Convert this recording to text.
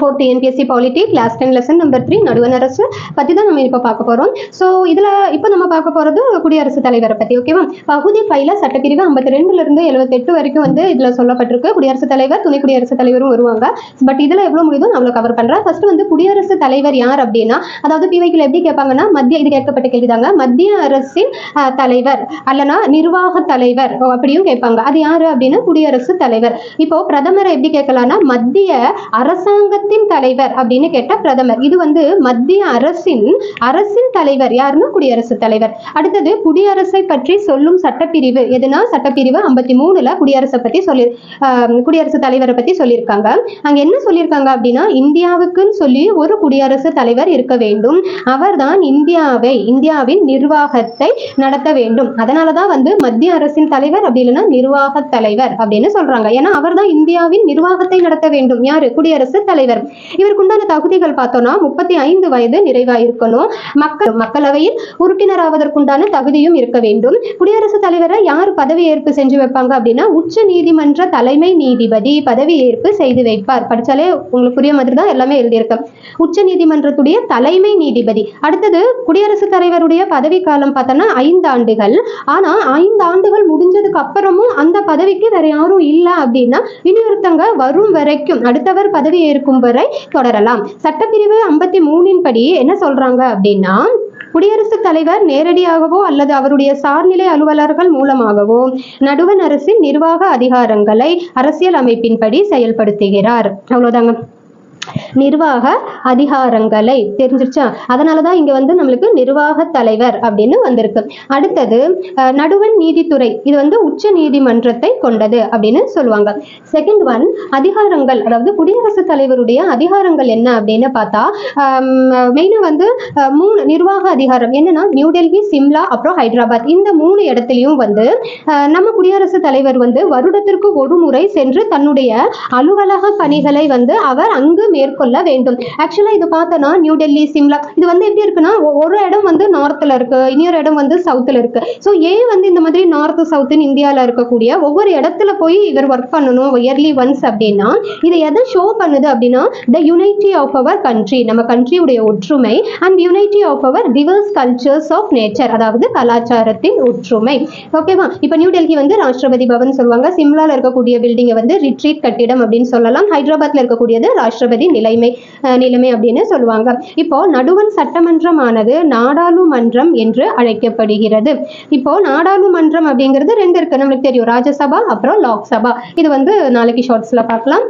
Four TNPSC polity class ten lesson number three நடுவண் அரசு பற்றி தான் நம்ம இப்போ பார்க்க போகிறோம் ஸோ இதில் இப்போ நம்ம பார்க்க போகிறது குடியரசுத் தலைவரை பற்றி ஓகேவா பகுதி ஃபைல சட்டப்பிரிவு ஐம்பத்தி ரெண்டுலேருந்து எழுபத்தெட்டு வரைக்கும் வந்து இதில் சொல்லப்பட்டிருக்கு. குடியரசுத் தலைவர் துணை குடியரசுத் தலைவரும் வருவாங்க. பட் இதில் எவ்வளோ முடியுதோ நான் அவ்வளோ கவர் பண்ணுறேன் ஃபர்ஸ்ட் வந்து குடியரசுத் தலைவர் யார் அப்படின்னா அதாவது பிவைக்கில் எப்படி கேட்பாங்கன்னா மத்திய இது கேட்கப்பட்ட கேள்விதாங்க. மத்திய அரசின் தலைவர் அல்லனா நிர்வாக தலைவர் ஓ, அப்படியும் கேட்பாங்க. அது யாரு அப்படின்னா குடியரசுத் தலைவர். இப்போ பிரதமரை எப்படி கேட்கலாம்னா மத்திய அரசின் தலைவர் அப்படின்னு கேட்டா பிரதமர். இது வந்து மத்திய அரசின் அரசின் தலைவர் யாருன்னா குடியரசுத் தலைவர். அடுத்தது குடியரசை பற்றி சொல்லும் சட்டப்பிரிவு எதுனா சட்டப்பிரிவு ஐம்பத்தி மூணுல குடியரசை பத்தி சொல்லி குடியரசுத் தலைவரை பத்தி சொல்லியிருக்காங்க. அங்க என்ன சொல்லியிருக்காங்க அப்படின்னா இந்தியாவுக்குன்னு சொல்லி ஒரு குடியரசுத் தலைவர் இருக்க வேண்டும். அவர்தான் இந்தியாவை இந்தியாவின் நிர்வாகத்தை நடத்த வேண்டும். அதனாலதான் வந்து மத்திய அரசின் தலைவர் அப்படி இல்லைன்னா நிர்வாக தலைவர் அப்படின்னு சொல்றாங்க. ஏன்னா அவர்தான் இந்தியாவின் நிர்வாகத்தை நடத்த வேண்டும். யாரு? குடியரசுத் தலைவர் இவருக்கு உண்டான தகுதிகள் பார்த்தோம்னா முப்பத்தி ஐந்து வயது நிறைவா இருக்கணும் மக்கள் மக்களவையில் உறுப்பினராவதற்குண்டான தகுதியும் இருக்க வேண்டும். குடியரசுத் தலைவரை யார் பதவி ஏற்பு செஞ்சு வைப்பாங்க அப்படின்னா உச்ச நீதிமன்ற தலைமை நீதிபதி பதவி ஏற்பு செய்து வைப்பார். படிச்சாலே உங்களுக்கு புரிய மாதிரி தான் எல்லாமே எழுதியிருக்கு. உச்ச நீதிமன்றத்துடைய தலைமை நீதிபதி. அடுத்தது குடியரசுத் தலைவருடைய பதவி காலம் பார்த்தோம்னா ஐந்து ஆண்டுகள் ஆனா ஐந்து ஆண்டுகள் முடிஞ்ச அப்புறமும் அந்த பதவிக்கு வேற யாரும் இல்லை அப்படின்னா இனியொருத்தங்க வரும் வரைக்கும் அடுத்தவர் பதவி ஏற்கும் வரை தொடரலாம். சட்டப்பிரிவு ஐம்பத்தி மூணின் படி என்ன சொல்றாங்க அப்படின்னா குடியரசுத் தலைவர் நேரடியாகவோ அல்லது அவருடைய சார்நிலை அலுவலர்கள் மூலமாகவோ நடுவண் அரசின் நிர்வாக அதிகாரங்களை அரசியல் அமைப்பின்படி செயல்படுத்துகிறார். அவ்வளவுதாங்க. நிர்வாக அதிகாரங்களை தெரிஞ்சிருச்சா? அதனாலதான் இங்க வந்து நம்மளுக்கு நிர்வாக தலைவர் அப்படின்னு வந்திருக்கு. அடுத்தது நடுவன் நீதித்துறை. இது வந்து உச்ச நீதிமன்றத்தை கொண்டது அப்படின்னு சொல்லுவாங்க. செகண்ட் ஒன் அதிகாரங்கள். அதாவது குடியரசுத் தலைவருடைய அதிகாரங்கள் என்ன அப்படின்னு பார்த்தா மெயினா வந்து மூணு நிர்வாக அதிகாரம். என்னன்னா நியூ டெல்லி சிம்லா அப்புறம் ஹைதராபாத். இந்த மூணு இடத்துலயும் வந்து நம்ம குடியரசுத் தலைவர் வந்து வருடத்திற்கு ஒரு முறை சென்று தன்னுடைய அலுவலக பணிகளை வந்து அவர் அங்கு மேற்கொள்ள வேண்டும். ஆக்சுவலா இது பார்த்தோன்னா நியூ டெல்லி சிம்லா இது வந்து எப்படி இருக்குன்னா ஒரு இடம் வந்து நார்த்ல இருக்கு இன்னொரு இடம் வந்து சவுத்துல இருக்கு. ஸோ ஏன் வந்து இந்த மாதிரி நார்த் சவுத்துன்னு இந்தியாவில் இருக்கக்கூடிய ஒவ்வொரு இடத்துல போய் இவர் ஒர்க் பண்ணணும் இயர்லி ஒன்ஸ் அப்படின்னா இதை எதை ஷோ பண்ணுது அப்படின்னா the unity of our country நம்ம கண்ட்ரியுடைய ஒற்றுமை and unity of our diverse cultures of nature அதாவது கலாச்சாரத்தின் ஒற்றுமை. ஓகேவா இப்போ நியூ டெல்லி வந்து ராஷ்டிரபதி பவன் சொல்லுவாங்க. சிம்லால இருக்கக்கூடிய பில்டிங்கை வந்து ரிட்ரீட் கட்டிடம் அப்படின்னு சொல்லலாம். ஹைதராபாத்ல இருக்கக்கூடியது ராஷ்டிரபதி நிலைமை நிலைமை அப்படின்னு சொல்லுவாங்க. இப்போ நடுவண் சட்டமன்றமானது நாடாளுமன்றம் என்று அழைக்கப்படுகிறது. இப்போ நாடாளுமன்றம் அப்படிங்கிறது ரெண்டு இருக்கு. நம்மளுக்கு தெரியும். ராஜ்யசபா அப்புறம் லோக்சபா. இது வந்து நாளைக்கு ஷார்ட்ஸ்ல பார்க்கலாம்.